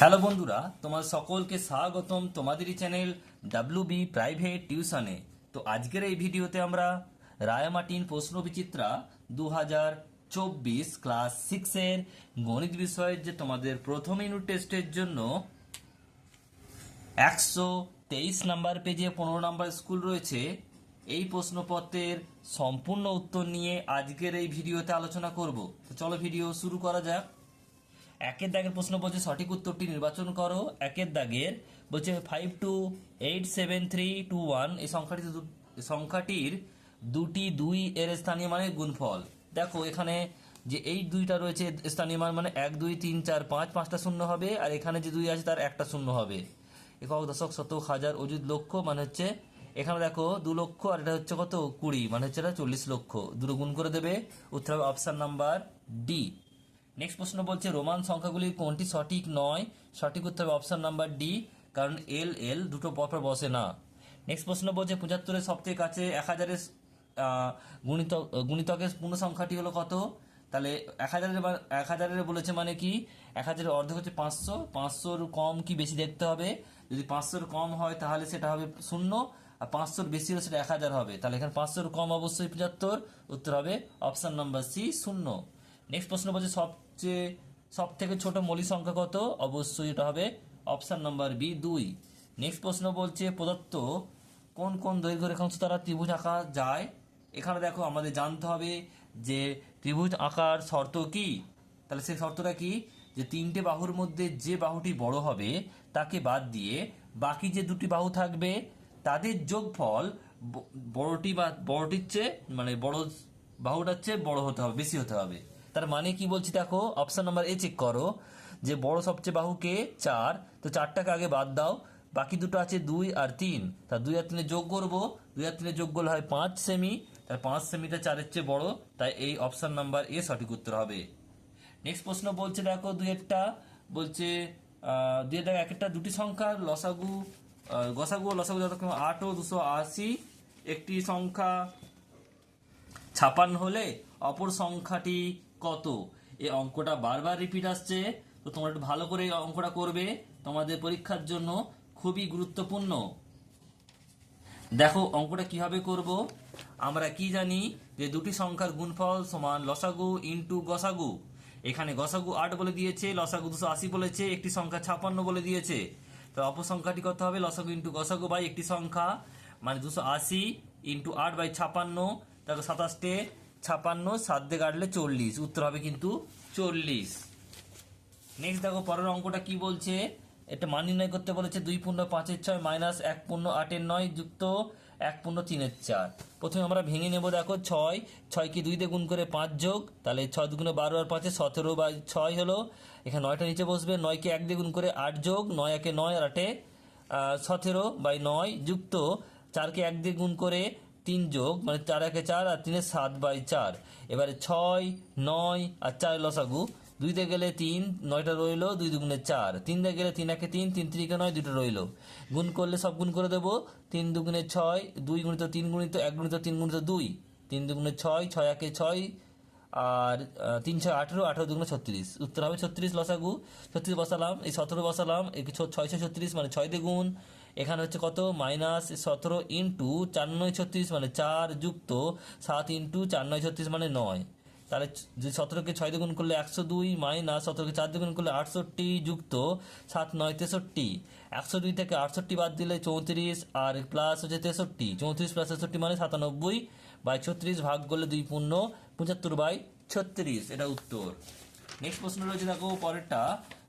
Hello বন্ধুরা, তোমার সকলকে স্বাগতম তোমাদেরই চ্যানেল ডাব্লিউ বি প্রাইভেট টিউশনে তো আজকের এই ভিডিওতে আমরা রায়ামাটিন প্রশ্ন বিচিত্রা দু হাজার চব্বিশ ক্লাস সিক্সের গণিত বিষয়ের যে তোমাদের প্রথম ইউনিট টেস্টের জন্য একশো তেইশ নাম্বার পেজে পনেরো নাম্বার স্কুল রয়েছে, এই প্রশ্নপত্রের সম্পূর্ণ উত্তর নিয়ে আজকের এই ভিডিওতে আলোচনা করব। তো চলো ভিডিও শুরু করা যাক। একের দাগের প্রশ্ন বলছে সঠিক উত্তরটি নির্বাচন করো। একের দাগের বলছে five two eight seven three two one এই সংখ্যাটি সংখ্যাটির দুটি দুই এর স্থানীয় মানে গুণফল। দেখো, এখানে যে এই দুইটা রয়েছে স্থানীয় মান মানে এক, দুই, তিন, চার, পাঁচ, পাঁচটা শূন্য হবে আর এখানে যে দুই আছে তার একটা শূন্য হবে। একক দশক শতক হাজার অযুত লক্ষ মানে হচ্ছে এখানে দেখো দু লক্ষ আর এটা হচ্ছে কত? কুড়ি মানে হচ্ছে এটা চল্লিশ লক্ষ। দুটো গুণ করে দেবে। উত্তর হবে অপশন নাম্বার ডি নেক্সট প্রশ্ন বলছে, রোমান সংখ্যাগুলির কোনটি সঠিক নয়? সঠিক উত্তর হবে অপশন নাম্বার ডি কারণ এল এল দুটো পরপর বসে না। নেক্সট প্রশ্ন বলছে, পঁচাত্তরের সবথেকে কাছে এক হাজারের গুণিতক গুণিতকের পূর্ণ সংখ্যাটি হলো কত? তাহলে এক হাজারের এক হাজারের বলেছে মানে কি? এক হাজারের অর্ধেক হচ্ছে পাঁচশো, পাঁচশোর কম কি বেশি দেখতে হবে? যদি পাঁচশোর কম হয় তাহলে সেটা হবে শূন্য, আর পাঁচশোর বেশি হলে সেটা এক হাজার হবে। তাহলে এখানে পাঁচশোর কম অবশ্যই পঁচাত্তর, উত্তর হবে অপশন নাম্বার সি শূন্য। নেক্সট প্রশ্ন বলছে, সবচেয়ে সব থেকে ছোট মৌলিক সংখ্যা কত? অবশ্যই এটা হবে অপশন নাম্বার বি দুই। নেক্সট প্রশ্ন বলছে, প্রদত্ত কোন কোন দৈর্ঘ্য রেখাংশ দ্বারা ত্রিভুজ আঁকা যায়? এখানে দেখো, আমাদের জানতে হবে যে ত্রিভুজ আঁকার শর্ত কি? তাহলে সেই শর্তটা কি? যে তিনটে বাহুর মধ্যে যে বাহুটি বড় হবে, তাকে বাদ দিয়ে বাকি যে দুটি বাহু থাকবে, তাদের যোগফল বড়টি বা, বড়টির চেয়ে মানে বড় বাহুটার চেয়ে বড় হতে হবে, বেশি হতে হবে। তার মানে কি বলছি দেখো? অপশন নাম্বার এ চেক করো, যে বড় সবচেয়ে বাহুকে চার, তো চারটাকে আগে বাদ দাও, বাকি দুটো আছে দুই আর তিন। তা দুই আর তিনে যোগ করব, দুই আর তিনে যোগ করলে হয় পাঁচ সেমি তার পাঁচ সেমিটা চারের চেয়ে বড়, তাই এই অপশন নাম্বার এ সঠিক উত্তর হবে। নেক্সট প্রশ্ন বলছে দেখো দুই একটা, বলছে দুই একটা, এক একটা দুটি সংখ্যার লসাগু গসাগু লসাগু যথাক্রমে আট ও দুশো আশি। একটি সংখ্যা ছাপান্ন হলে অপর সংখ্যাটি কত? এই অঙ্কটা বারবার রিপিট আসছে, তো তোমরা একটু ভালো করে অঙ্কটা করবে। তোমাদের পরীক্ষার জন্য খুবই গুরুত্বপূর্ণ। দেখো, অঙ্কটা কীভাবে করব? আমরা কি জানি যে দুটি সংখ্যার গুণফল সমান লসাগু ইন্টু গসাগু। এখানে গসাগু আট বলে দিয়েছে, লসাগু দুশো আশি বলেছে, একটি সংখ্যা ছাপান্ন বলে দিয়েছে। তো অপর সংখ্যাটি কত হবে, লসাগু ইন্টু গসাগু বাই একটি সংখ্যা মানে দুশো আশি ইন্টু আট বাই ছাপান্ন দেখো সাতাশটে ছাপান্ন, সাত দিয়ে কাটলে চল্লিশ। উত্তর হবে কিন্তু চল্লিশ। নেক্সট দেখো, পরের অঙ্কটা কি বলছে? এটা মান নির্ণয় করতে বলেছে দুই পূর্ণ পাঁচের ছয় মাইনাস এক পূর্ণ আটের নয় যুক্ত এক পূর্ণ তিনের চার। প্রথমে আমরা ভেঙে নেব দেখো ছয়। ছয়কে দুই দিয়ে গুণ করে পাঁচ যোগ? তাহলে ছয় দুগুণে বারো আর পাঁচে সতেরো বা ছয় হলো। এখানে নয়টা নিচে বসবে। নয়কে এক দিয়ে গুণ করে আট যোগ। নয় একে নয় আর আটে সতেরো বাই নয় যুক্ত। চারকে এক দিয়ে গুণ করে তিন যোগ মানে চার একে চার আর তিনে সাত বাই চার। এবারে ছয়, নয় আর চার লসাগু। দুই দিয়ে গেলে তিন, নয়টা রইল, দুই দুগুণে চার। তিন দিয়ে গেলে তিন একে তিন তিন তিরিকে নয়, দুটো রইল। গুণ করলে সব গুণ করে দেবো। তিন দুগুণে ছয়, দুই গুণিত তিন গুণিত, এক গুণিত তিন গুণিত দুই। তিন দুগুণে ছয় ছয় একে ছয় আর তিন ছয় আঠেরো আঠেরো দুগুণে ছত্রিশ। উত্তর হবে ছত্রিশ লসাগু। ছত্রিশ বসালাম, এই সতেরো বসালাম ছয় ছয় ছত্রিশ মানে ছয় দ্বিগুণ। এখানে হচ্ছে কত? মাইনাস সতেরো ইন্টু চার নয় ছত্রিশ মানে চার যুক্ত সাত ইন্টু চার নয় ছত্রিশ মানে নয়। তাহলে সতেরোকে ছয় দুগুণ করলে একশো দুই মাইনাস সতেরোকে চার দ্বিগুণ করলে আটষট্টি যুক্ত সাত নয় তেষট্টি। একশো দুই থেকে আটষট্টি বাদ দিলে চৌত্রিশ আর প্লাস হচ্ছে তেষট্টি। চৌত্রিশ প্লাস তেষট্টি মানে সাতানব্বই বাই ছত্রিশ ভাগ করলে দুই পূর্ণ পঁচাত্তর বাই ছত্রিশ। এটা উত্তর। নেক্সট প্রশ্ন রয়েছে দেখো, পরেরটা।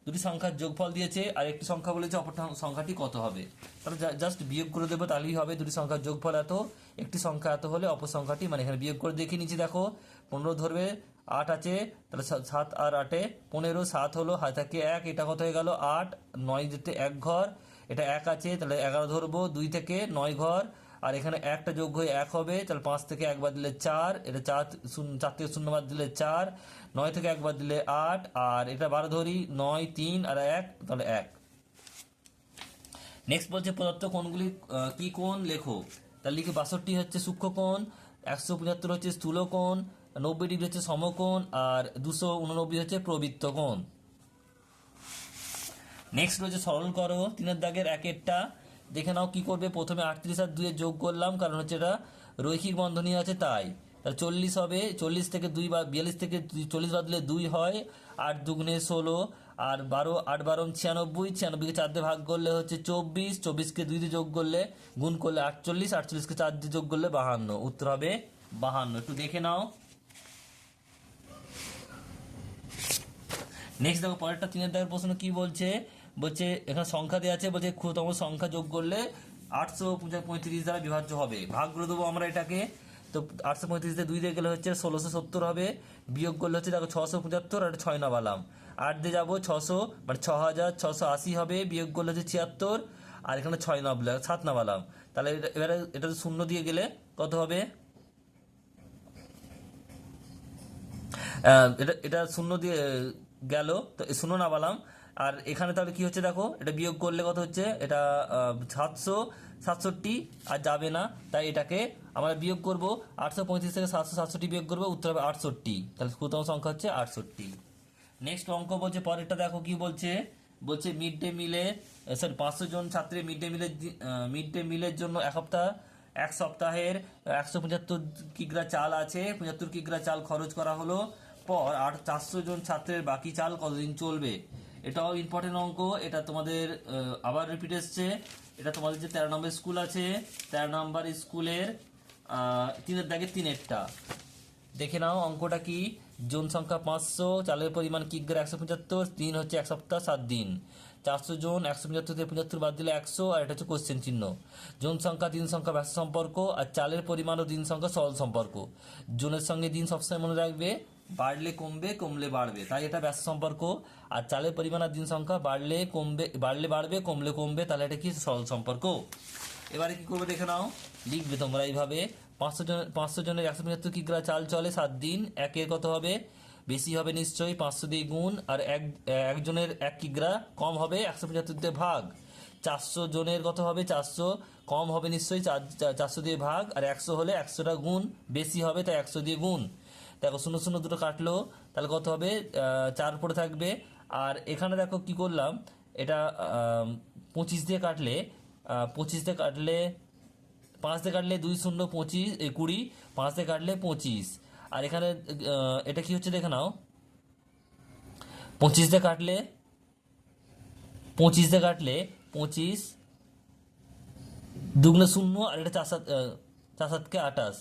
দুটি সংখ্যার যোগফল দিয়েছে, আর একটি সংখ্যা বলেছে অপরটা সংখ্যাটি কত হবে? তাহলে জাস্ট বিয়োগ করে দেবো তাহলেই হবে, দুটি সংখ্যার যোগফল এত, একটি সংখ্যা এত হলে অপর সংখ্যাটি মানে এখানে বিয়োগ করে দেখে নিচ্ছি, দেখো, পনেরো ধরবে, আট আছে, তাহলে সাত আর আটে, পনেরো, সাত হলো হাত থাকে এক, এটা কত হয়ে গেল, আট, নয় যেতে এক ঘর, এটা এক আছে, তাহলে এগারো ধরবো, দুই থেকে নয় ঘর আর এখানে একটা যোগ হয়ে এক হবে তাহলে পাঁচ থেকে একবার দিলে চার এটা চার শূন্য চার থেকে শূন্য বাদ দিলে চার নয় থেকে একবার দিলে আট আর এটা বারো ধরি নয় তিন আর এক তাহলে এক। নেক্সট বলছে কোণগুলি আহ, কি কোণ? লেখো। তার লিখে বাষট্টি হচ্ছে সূক্ষ্ম কোণ একশো পঁচাত্তর হচ্ছে স্থূল কোণ নব্বই ডিগ্রি হচ্ছে সমকোণ আর দুশো উননব্বই হচ্ছে প্রবৃত্ত কোণ। নেক্সট রয়েছে সরল করো তিনের দাগের একেরটা। দেখে নাও কি করবে। প্রথমে আটত্রিশ আর দুয়ে যোগ করলাম, কারণ হচ্ছে এটা রৈখিক বন্ধনী আছে তাই। তাহলে চল্লিশ হবে, চল্লিশ থেকে দুই বা বিয়াল্লিশ থেকে চল্লিশ বাদলে দুই হয়, আট দুগুণে ষোলো, আর বারো, আট বারো ছিয়ানব্বই, ছিয়ানব্বইকে চার দিয়ে ভাগ করলে হচ্ছে চব্বিশ, চব্বিশকে দুই দিয়ে যোগ করলে গুণ করলে আটচল্লিশ, আটচল্লিশকে চার দিয়ে যোগ করলে বাহান্ন, উত্তর হবে বাহান্ন। একটু দেখে নাও। নেক্সট দেখো, পরেরটা তিনের দাগের প্রশ্ন কি বলছে? বলছে, এখানে সংখ্যা দেওয়া আছে, বলছে, ক্ষুদ্রতম সংখ্যা যোগ করলে আটশো পঁয়ত্রিশ দ্বারা বিভাজ্য হবে। ভাগ করে দেবো আমরা এটাকে। তো আটশো পঁয়ত্রিশ দুই দিয়ে গেলে হচ্ছে ষোলোশো সত্তর হবে। বিয়োগ করলে হচ্ছে দেখো ছশো পঁচাত্তর আর ছয় না বালাম আট দিয়ে যাব ছশো মানে ছ হাজার ছশো আশি হবে। বিয়োগ করলে হচ্ছে ছিয়াত্তর আর এখানে ছয় না বলে সাত না বালাম তাহলে এবারে এটা শূন্য দিয়ে গেলে কত হবে? এটা এটা শূন্য দিয়ে গেল। তো শূন্য না বালাম আর এখানে তাহলে কি হচ্ছে দেখো? এটা বিয়োগ করলে কত হচ্ছে? এটা সাতশো সাতষট্টি আর যাবে না। তাই এটাকে আমরা বিয়োগ করব। আটশো পঁয়ত্রিশ থেকে সাতশো সাতষট্টি বিয়োগ করব। উত্তর হবে আটষট্টি। তাহলে ক্ষুদ্রতম সংখ্যা হচ্ছে আটষট্টি। নেক্সট অঙ্ক বলছে, পরেরটা দেখো কি বলছে? বলছে মিড ডে মিলে সরি পাঁচশো জন ছাত্রের মিড ডে মিলের মিড ডে মিলের জন্য এক সপ্তাহ, এক সপ্তাহের একশো পঁচাত্তর কিগ্রা চাল আছে। পঁচাত্তর কিগ্রা চাল খরচ করা হলো। পর আর চারশো জন ছাত্রের বাকি চাল কতদিন চলবে? এটাও ইম্পর্টেন্ট অঙ্ক। এটা তোমাদের আবার রিপিট এসছে। এটা তোমাদের যে তেরো নম্বর স্কুল আছে, তেরো নম্বর স্কুলের তিনের দাগে তিনেরটা। দেখে নাও অঙ্কটা কি। জন সংখ্যা পাঁচশো, চালের পরিমাণ কিগ্রা একশো পঁচাত্তর? দিন হচ্ছে এক সপ্তাহ, সাত দিন। চারশো জন, একশো পঁচাত্তর থেকে পঁচাত্তর বাদ দিলে একশো, আর এটা হচ্ছে কোশ্চেন চিহ্ন। জন সংখ্যা দিন সংখ্যা ব্যস্ত সম্পর্ক, আর চালের পরিমাণ ও দিন সংখ্যা সরল সম্পর্ক। জনের সঙ্গে দিন সবসময় মনে রাখবে। বাড়লে কমবে, কমলে বাড়বে। তাই এটা ব্যস্ত সম্পর্ক। আর চালের পরিমাণ আর দিন সংখ্যা, বাড়লে কমবে, বাড়লে বাড়বে, কমলে কমবে, তাহলে এটা কি সরল সম্পর্ক? এবারে কি করবে দেখে নাও। লিখবে তোমরা এইভাবে। পাঁচশো জন, পাঁচশো জনের একশো পঁচাত্তর কিগ্রা চাল চলে? সাত দিন। একের কত হবে? বেশি হবে নিশ্চয়ই পাঁচশো দিয়ে গুণ। আর এক একজনের এক কিগ্রা কম হবে একশো পঁচাত্তর দিয়ে ভাগ। চারশো জনের কত হবে? চারশো। কম হবে নিশ্চয়ই চার, চারশো দিয়ে ভাগ। আর একশো হলে একশোটা গুণ। বেশি হবে তাই একশো দিয়ে গুণ। দেখো শূন্য শূন্য দুটো কাটলো, তাহলে কত হবে? চার পরে থাকবে। আর এখানে দেখো কি করলাম, এটা পঁচিশ দিয়ে কাটলে পঁচিশ দিয়ে কাটলে, পাঁচ দিয়ে কাটলে দুই শূন্য পঁচিশ কুড়ি, পাঁচ দিয়ে কাটলে পঁচিশ। আর এখানে এটা কি হচ্ছে দেখে নাও। পঁচিশ দিয়ে কাটলে, পঁচিশ দিয়ে কাটলে পঁচিশ, দুগুণে শূন্য, আর এটা চার সাত চার সাতকে আঠাশ।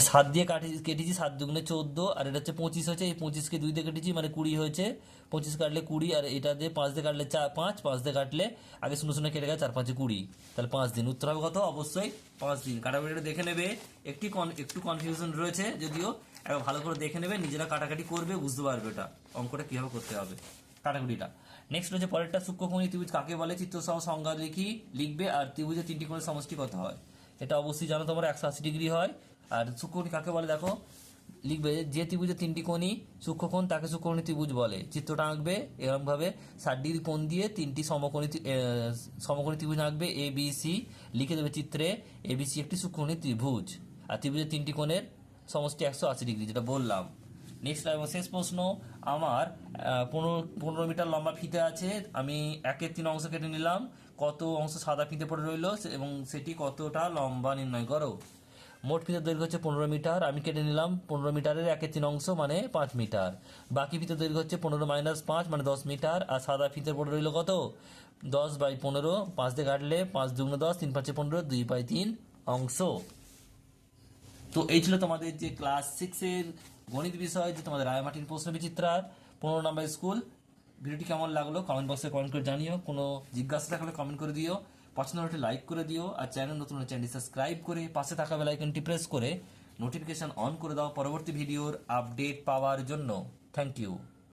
সাত দিয়ে কাটি কেটেছি সাত দুগুণে চোদ্দ, আর এটা হচ্ছে পঁচিশ হয়েছে, এই পঁচিশকে দুই দিয়ে কেটেছি মানে কুড়ি হয়েছে। পঁচিশ কাটলে কুড়ি, আর এটা দিয়ে পাঁচ দিয়ে কাটলে চার পাঁচ পাঁচ দিয়ে কাটলে আগে শূন্য শূন্য কেটে গেছে, চার পাঁচে কুড়ি। তাহলে পাঁচ দিন। উত্তর হবে কত? অবশ্যই পাঁচ দিন। কাটাকাটিটা দেখে নেবে। একটি কন- একটু কনফিউশন রয়েছে যদিও, একবার ভালো করে দেখে নেবে, নিজেরা কাটাকাটি করবে, বুঝতে পারবে এটা অঙ্কটা কীভাবে করতে হবে কাটাকুটিটা। নেক্সট হচ্ছে পরেরটা সূক্ষ্মকোণী ত্রিভুজ কাকে বলে? চিত্রসহ সংজ্ঞা লিখি, লিখবে, আর ত্রিভুজের তিনটি কোণের সমষ্টি কত হয়? এটা অবশ্যই জানো তোমার, একশো আশি ডিগ্রি হয়। আর সূক্ষ্মকোণী কাকে বলে দেখো? লিখবে যে ত্রিভুজে তিনটি কোণই সূক্ষ্মকোণ তাকে সূক্ষ্মকোণী ত্রিভুজ বলে। চিত্রটা আঁকবে এরকমভাবে। ষাট ডিগ্রি কোণ দিয়ে তিনটি সমকোণী সমকোণী ত্রিভুজ আঁকবে এ বি সি লিখে দেবে চিত্রে এ বি সি একটি সূক্ষ্মকোণী ত্রিভুজ। আর ত্রিভুজের তিনটি কোণের সমষ্টি একশো আশি ডিগ্রি, যেটা বললাম। নেক্সট শেষ প্রশ্ন, আমার পনেরো পনেরো মিটার লম্বা ফিতে আছে, আমি একের তিন অংশ কেটে নিলাম, কত অংশ সাদা ফিতে পড়ে রইল এবং সেটি কতটা লম্বা নির্ণয় করো? মোট ফিতের দৈর্ঘ্য হচ্ছে পনেরো মিটার, আমি কেটে নিলাম, পনেরো মিটারের একের তিন অংশ মানে পাঁচ মিটার। বাকি ফিতের দৈর্ঘ্য হচ্ছে পনেরো মাইনাস পাঁচ মানে দশ মিটার, আর সাদা ফিতে পড়ে রইল কত? দশ বাই পনেরো, পাঁচ দিয়ে কাটলে পাঁচ দুগুণ দশ, তিন পাঁচে পনেরো, দুই বাই তিন অংশ। তো এই ছিল তোমাদের যে ক্লাস সিক্সের গণিত বিষয় যে তোমাদের রায়মাটির প্রশ্ন বিচিত্রার, পনেরো নম্বর স্কুল। ভিডিওটি কেমন লাগল কমেন্ট বক্সে কমেন্ট করে জানিও। কোনো জিজ্ঞাসা থাকলে কমেন্ট করে দিও। পছন্দ হলে লাইক করে দিও। আর চ্যানেল নতুন চ্যানেলটি সাবস্ক্রাইব করে পাশে থাকা বেল আইকনটি প্রেস করে নোটিফিকেশন অন করে দাও পরবর্তী ভিডিওর আপডেট পাওয়ার জন্য। Thank you